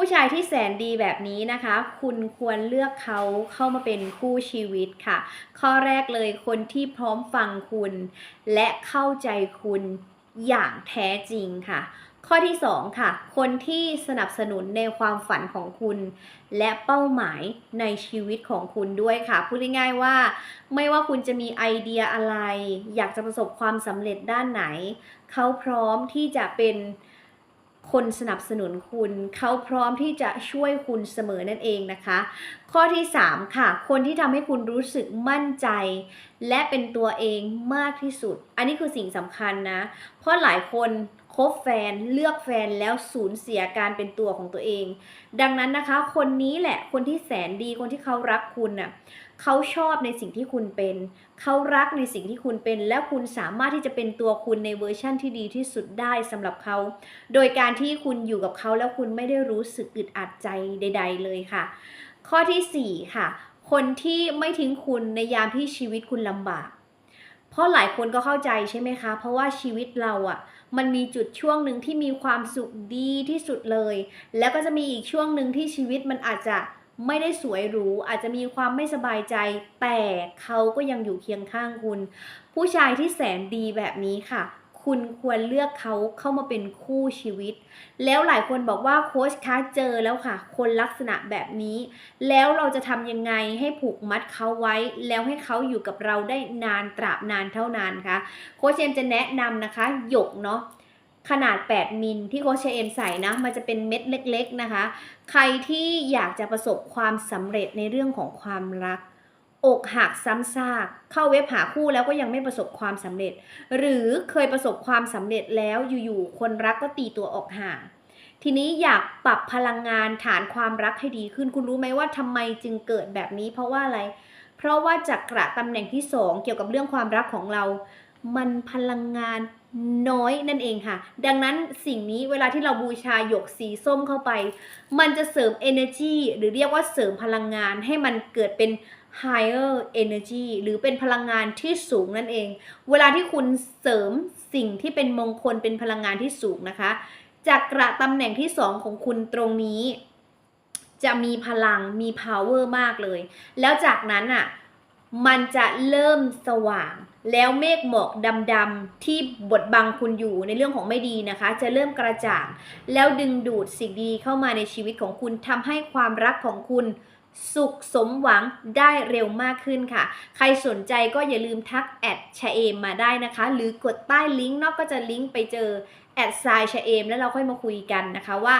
ผู้ชายที่แสนดีแบบนี้นะคะ คุณควรเลือกเขาเข้ามาเป็นคู่ชีวิตค่ะ ข้อแรกเลยคนที่พร้อมฟังคุณ และเข้าใจคุณอย่างแท้จริงค่ะ ข้อที่ 2 ค่ะ คนที่สนับสนุนในความฝันของคุณ และเป้าหมายในชีวิตของคุณด้วยค่ะ พูดง่ายๆว่า ไม่ว่าคุณจะมีไอเดียอะไร อยากจะประสบความสำเร็จด้านไหน เขาพร้อมที่จะเป็น คนสนับสนุนคุณ เขาพร้อมที่จะช่วยคุณเสมอนั่นเองนะคะ ข้อที่ 3 ค่ะ คนที่ทำให้คุณรู้สึกมั่นใจ และเป็นตัวเองมากที่สุด อันนี้คือสิ่งสำคัญนะ เพราะหลายคนคบแฟนเลือกแฟนแล้วสูญเสียการเป็นตัวของตัวเอง ดังนั้นนะคะ คนนี้แหละคนที่แสนดีคนที่เขารักคุณน่ะ เขาชอบในสิ่งที่คุณเป็น เขารักในสิ่งที่คุณเป็น และคุณสามารถที่จะเป็นตัวคุณในเวอร์ชั่นที่ดีที่สุดได้สำหรับเขา โดยการที่คุณอยู่กับเขาแล้วคุณไม่ได้รู้สึกอึดอัดใจใด ๆ เลยค่ะ ข้อทีสี่4 ค่ะ คนที่ไม่ทิ้งคุณในยามที่ชีวิตคุณลำบาก เพราะหลายคนก็เข้าใจใช่ไหมคะ เพราะว่าชีวิตเราอะ่ะมันมีจุดช่วงหนึ่งที่มีความสุขดีที่สุดเลย แล้วก็จะมีอีกช่วงหนึ่งที่ชีวิตมันอาจจะ ไม่ได้สวยหรูอาจจะมีความไม่สบายใจ แต่เขาก็ยังอยู่เคียงข้างคุณ ผู้ชายที่แสนดีแบบนี้ค่ะ คุณควรเลือกเขาเข้ามาเป็นคู่ชีวิต แล้วหลายคนบอกว่าโค้ชคะเจอแล้วค่ะ คนลักษณะแบบนี้ แล้วเราจะทำยังไงให้ผูกมัดเขาไว้ แล้วให้เขาอยู่กับเราได้นานตราบนานเท่านานคะโค้ชเอ็มจะแนะนำนะคะหยกเนาะ ขนาด 8 มิลที่โคชเอ็มใส่นะ มันจะเป็นเม็ดเล็กๆนะคะ ใครที่อยากจะประสบความสำเร็จในเรื่องของความรัก อกหักซ้ำซาก เข้าเว็บหาคู่แล้วก็ยังไม่ประสบความสำเร็จ หรือเคยประสบความสำเร็จแล้วอยู่ๆคนรักก็ตีตัวออกห่างทีนี้อยากปรับพลังงานฐานความรักให้ดีขึ้น คุณรู้ไหมว่าทำไมจึงเกิดแบบนี้ เพราะว่าอะไร เพราะว่าจักระตำแหน่งที่สองเกี่ยวกับเรื่องความรักของเรา มันพลังงาน น้อยนั่นเองค่ะ ดังนั้นสิ่งนี้เวลาที่เราบูชาหยกสีส้มเข้าไป มันจะเสริม energy หรือเรียกว่าเสริมพลังงานให้มันเกิดเป็น higher energy หรือเป็นพลังงานที่สูงนั่นเอง เวลาที่คุณเสริมสิ่งที่เป็นมงคลเป็นพลังงานที่สูงนะคะจากกระตำแหน่งที่สองของคุณตรงนี้ จะมีพลังมี power มากเลย แล้วจากนั้นอะ มันจะเริ่มสว่าง แล้วเมฆหมอกดำๆที่บดบังคุณอยู่ในเรื่องของไม่ดีนะคะ จะเริ่มกระจ่าง แล้วดึงดูดสิ่งดีเข้ามาในชีวิตของคุณทำให้ความรักของคุณสุขสมหวังได้เร็วมากขึ้นค่ะ ใครสนใจก็อย่าลืมทักแอดชะเอมมาได้นะคะ หรือกดใต้ลิงก์นอกก็จะลิงก์ไปเจอแอดไซชะเอมแล้วเราค่อยมาคุยกันนะคะว่า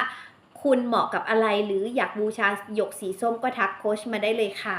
คุณเหมาะกับอะไรหรืออยากบูชาหยกสีส้มก็ทักโค้ชมาได้เลยค่ะ